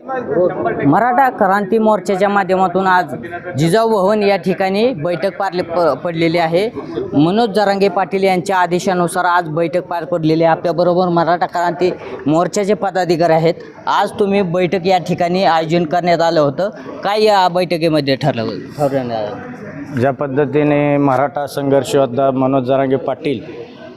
मराठा क्रांती मोर्चाच्या माध्यमातून आज जिजाऊ भवन या ठिकाणी बैठक पार प पडलेली आहे. मनोज जरांगे पाटील यांच्या आदेशानुसार आज बैठक पार पडलेली आहे. आपल्याबरोबर मराठा क्रांती मोर्चाचे पदाधिकारी आहेत. आज तुम्ही बैठक या ठिकाणी आयोजन करण्यात आलं होतं. काय या बैठकीमध्ये ठरलं ठरवण्यात आलं? ज्या पद्धतीने मराठा संघर्ष योद्धा मनोज जरांगे पाटील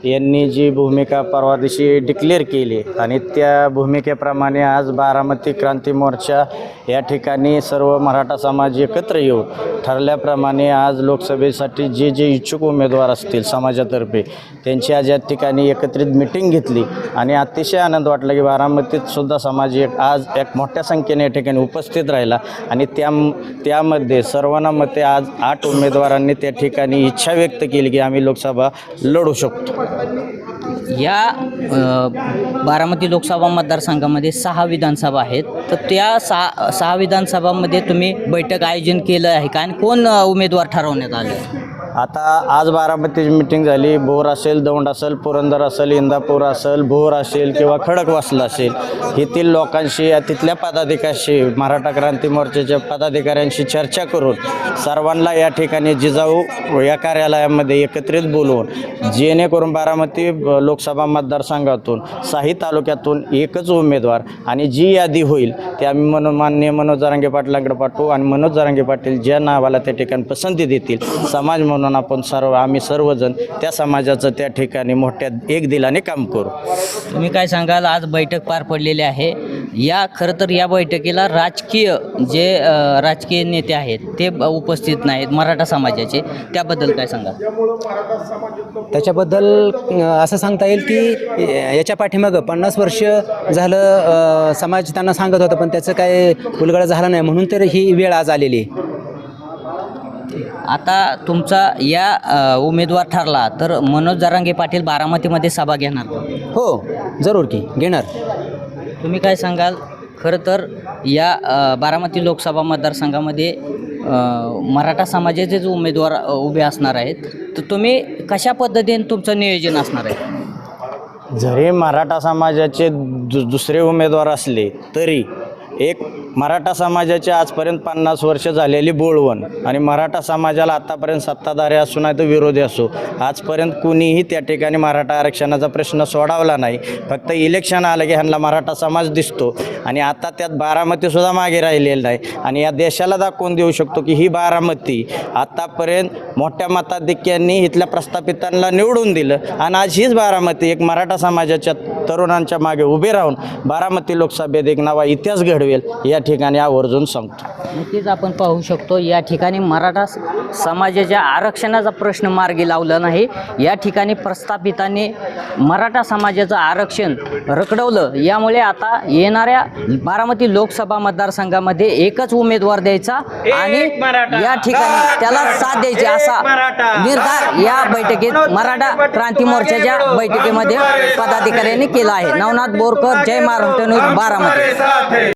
यांनी जी भूमिका परवा दिवशी डिक्लेअर केली आणि त्या भूमिकेप्रमाणे आज बारामती क्रांती मोर्चा या ठिकाणी सर्व मराठा समाज एकत्र येऊन ठरल्याप्रमाणे आज लोकसभेसाठी जे जे इच्छुक उमेदवार असतील समाजातर्फे त्यांची आज या ठिकाणी एकत्रित मिटिंग घेतली. आणि अतिशय आनंद वाटला की बारामतीत सुद्धा समाज एक आज एक मोठ्या संख्येने या ठिकाणी उपस्थित राहिला. आणि त्या त्यामध्ये सर्वांना मते आज आठ उमेदवारांनी त्या ठिकाणी इच्छा व्यक्त केली की आम्ही लोकसभा लढू शकतो. అవన్నీ या बारामती लोकसभा मतदारसंघामध्ये सहा विधानसभा आहेत. तर त्या सहा सहा विधानसभामध्ये तुम्ही बैठक आयोजन केलं आहे का? आणि कोण उमेदवार ठरवण्यात आले? आता आज बारामतीची मिटिंग झाली. भोर असेल दौंड असेल पुरंदर असेल इंदापूर असेल भोर असेल किंवा खडकवासला असेल येथील लोकांशी या तिथल्या पदाधिकाऱ्यांशी मराठा क्रांती मोर्चाच्या पदाधिकाऱ्यांशी चर्चा करून सर्वांना या ठिकाणी जिजाऊ या कार्यालयामध्ये एकत्रित बोलवून जेणेकरून बारामती ब- लोकसभा मतदारसंघातून साही तालुक्यातून एकच उमेदवार आणि जी यादी होईल ते आम्ही मनो मान्य मनोज जरांगे पाटलांकडे पाठवू आणि मनोज जरांगे पाटील ज्या नावाला त्या ठिकाणी पसंती देतील समाज म्हणून आपण सर्व आम्ही सर्वजण त्या समाजाचं त्या ठिकाणी मोठ्या एक दिलाने काम करू. तुम्ही काय सांगाल? आज बैठक पार पडलेली आहे. या खरं तर या बैठकीला राजकीय जे राजकीय नेते आहेत ते उपस्थित नाहीत मराठा समाजाचे. त्याबद्दल काय सांगाल? त्याच्याबद्दल असं सांगता येईल की याच्या पाठीमागं पन्नास वर्ष झालं समाज त्यांना सांगत होतं पण त्याचं काय उलगडा झाला नाही. म्हणून तर ही वेळ आज आलेली आता तुमचा या उमेदवार ठरला तर मनोज जरांगे पाटील बारामतीमध्ये सभा घेणार? हो जरूर की. घेणार. तुम्ही काय सांगाल? खरं तर या बारामती लोकसभा मतदारसंघामध्ये मराठा मराठा समाजाचेच उमेदवार उभे असणार आहेत तर तुम्ही कशा पद्धतीने तुमचं नियोजन असणार आहे? जरी मराठा समाजाचे दु दुसरे उमेदवार असले तरी एक मराठा समाजाचे आजपर्यंत पन्नास वर्ष झालेली बोळवण आणि मराठा समाजाला आत्तापर्यंत सत्ताधारी असो नाही तर विरोधी असो आजपर्यंत कुणीही त्या ठिकाणी मराठा आरक्षणाचा प्रश्न सोडावला नाही. फक्त इलेक्शन आलं की ह्यांना मराठा समाज दिसतो. आणि आता त्यात बारामतीसुद्धा मागे राहिलेलं नाही. आणि या देशाला दाखवून देऊ शकतो की ही बारामती आत्तापर्यंत मोठ्या मताधिक्यांनी इथल्या प्रस्थापितांना निवडून दिलं. आणि आज हीच बारामती एक मराठा समाजाच्या तरुणांच्या मागे उभे राहून बारामती लोकसभेत एक नवा इतिहास घडवेल या ठिकाणी आवर्जून सांगतो. नक्कीच आपण पाहू शकतो या ठिकाणी मराठा स- समाजाच्या आरक्षणाचा प्रश्न मार्गी लावला नाही. या ठिकाणी प्रस्थापितांनी मराठा समाजाचं आरक्षण रखडवलं. यामुळे आता येणाऱ्या बारामती लोकसभा मतदारसंघामध्ये एकच उमेदवार द्यायचा आणि या ठिकाणी त्याला साथ द्यायची असा निर्धार या बैठकीत मराठा क्रांती मोर्चाच्या बैठकीमध्ये पदाधिकाऱ्यांनी केला आहे. नवनाथ बोरकर जय महाराष्ट्र न्यूज बारामती.